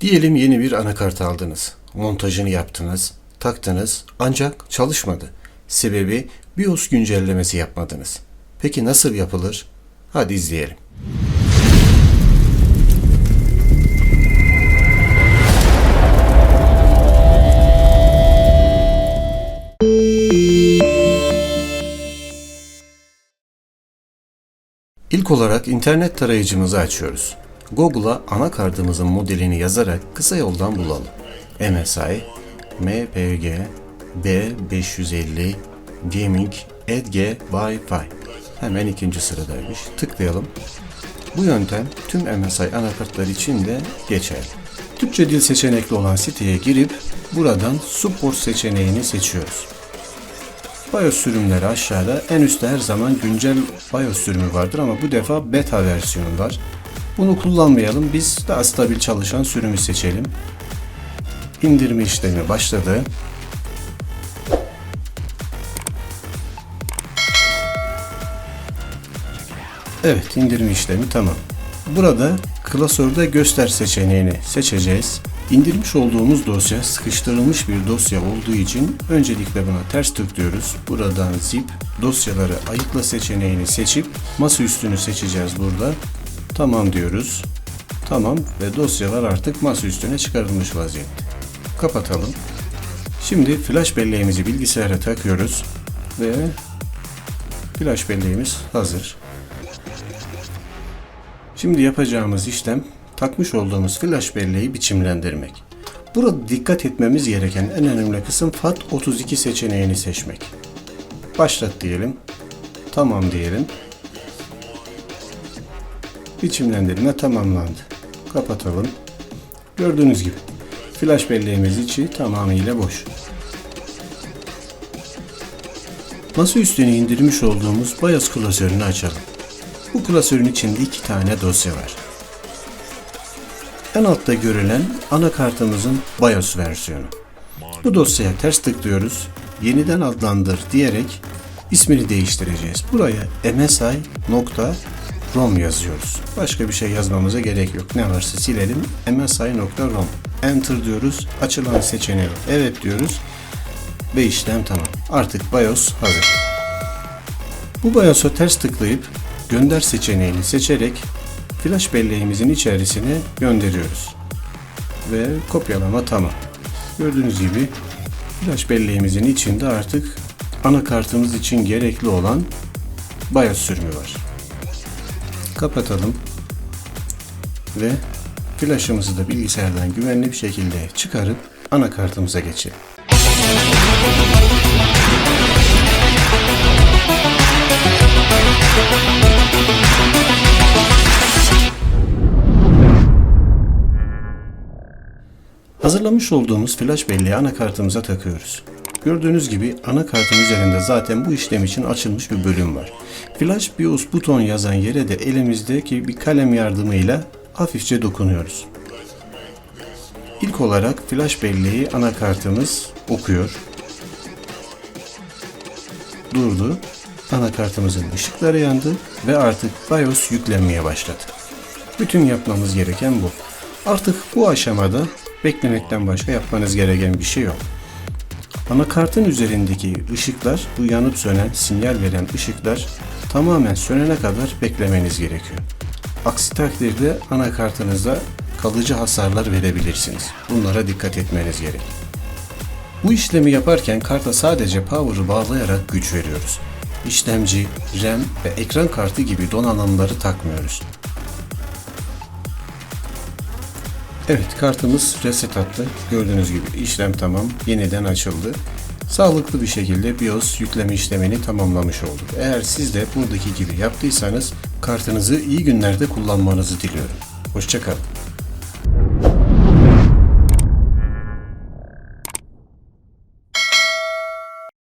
Diyelim yeni bir anakart aldınız. Montajını yaptınız, taktınız ancak çalışmadı. Sebebi BIOS güncellemesi yapmadınız. Peki nasıl yapılır? Hadi izleyelim. İlk olarak internet tarayıcımızı açıyoruz. Google'a anakartımızın modelini yazarak kısa yoldan bulalım. MSI, MPG, B550, Gaming, Edge, Wi-Fi. Hemen ikinci sıradaymış. Tıklayalım. Bu yöntem tüm MSI anakartlar için de geçerli. Türkçe dil seçenekli olan siteye girip buradan Support seçeneğini seçiyoruz. BIOS sürümleri aşağıda. En üstte her zaman güncel BIOS sürümü vardır ama bu defa beta versiyonu var. Bunu kullanmayalım. Biz daha stabil çalışan sürümü seçelim. İndirme işlemi başladı. Evet, indirme işlemi tamam. Burada klasörde göster seçeneğini seçeceğiz. İndirmiş olduğumuz dosya sıkıştırılmış bir dosya olduğu için öncelikle buna ters tıklıyoruz. Buradan zip dosyaları ayıkla seçeneğini seçip masa üstünü seçeceğiz burada. Tamam diyoruz. Tamam ve dosyalar artık masa üstüne çıkarılmış vaziyette. Kapatalım. Şimdi flash belleğimizi bilgisayara takıyoruz ve flash belleğimiz hazır. Şimdi yapacağımız işlem takmış olduğumuz flash belleği biçimlendirmek. Burada dikkat etmemiz gereken en önemli kısım FAT32 seçeneğini seçmek. Başlat diyelim. Tamam diyelim. Biçimlendirme tamamlandı. Kapatalım. Gördüğünüz gibi flash belleğimiz içi tamamıyla boş. Masa üstüne indirmiş olduğumuz BIOS klasörünü açalım. Bu klasörün içinde iki tane dosya var. En altta görülen anakartımızın BIOS versiyonu. Bu dosyaya ters tıklıyoruz. Yeniden adlandır diyerek ismini değiştireceğiz. Buraya msi.rom yazıyoruz. Başka bir şey yazmamıza gerek yok. Ne varsa silelim. msi.rom. Enter diyoruz. Açılan seçeneğe evet diyoruz. Ve işlem tamam. Artık BIOS hazır. Bu BIOS'a ters tıklayıp gönder seçeneğini seçerek flash belleğimizin içerisine gönderiyoruz. Ve kopyalama tamam. Gördüğünüz gibi flash belleğimizin içinde artık anakartımız için gerekli olan BIOS sürümü var. Kapatalım. Ve flash'ımızı da bilgisayardan güvenli bir şekilde çıkarıp anakartımıza geçelim. Hazırlamış olduğumuz flash belleği anakartımıza takıyoruz. Gördüğünüz gibi anakartın üzerinde zaten bu işlem için açılmış bir bölüm var. Flash BIOS buton yazan yere de elimizdeki bir kalem yardımıyla hafifçe dokunuyoruz. İlk olarak flash belleği anakartımız okuyor. Durdu. Anakartımızın ışıkları yandı ve artık BIOS yüklenmeye başladı. Bütün yapmamız gereken bu. Artık bu aşamada beklemekten başka yapmanız gereken bir şey yok. Anakartın üzerindeki ışıklar, bu yanıp sönen, sinyal veren ışıklar tamamen sönene kadar beklemeniz gerekiyor. Aksi takdirde anakartınızda kalıcı hasarlar verebilirsiniz. Bunlara dikkat etmeniz gerek. Bu işlemi yaparken karta sadece power'ı bağlayarak güç veriyoruz. İşlemci, RAM ve ekran kartı gibi donanımları takmıyoruz. Evet kartımız reset attı. Gördüğünüz gibi işlem tamam. Yeniden açıldı. Sağlıklı bir şekilde BIOS yükleme işlemini tamamlamış olduk. Eğer siz de buradaki gibi yaptıysanız kartınızı iyi günlerde kullanmanızı diliyorum. Hoşçakalın.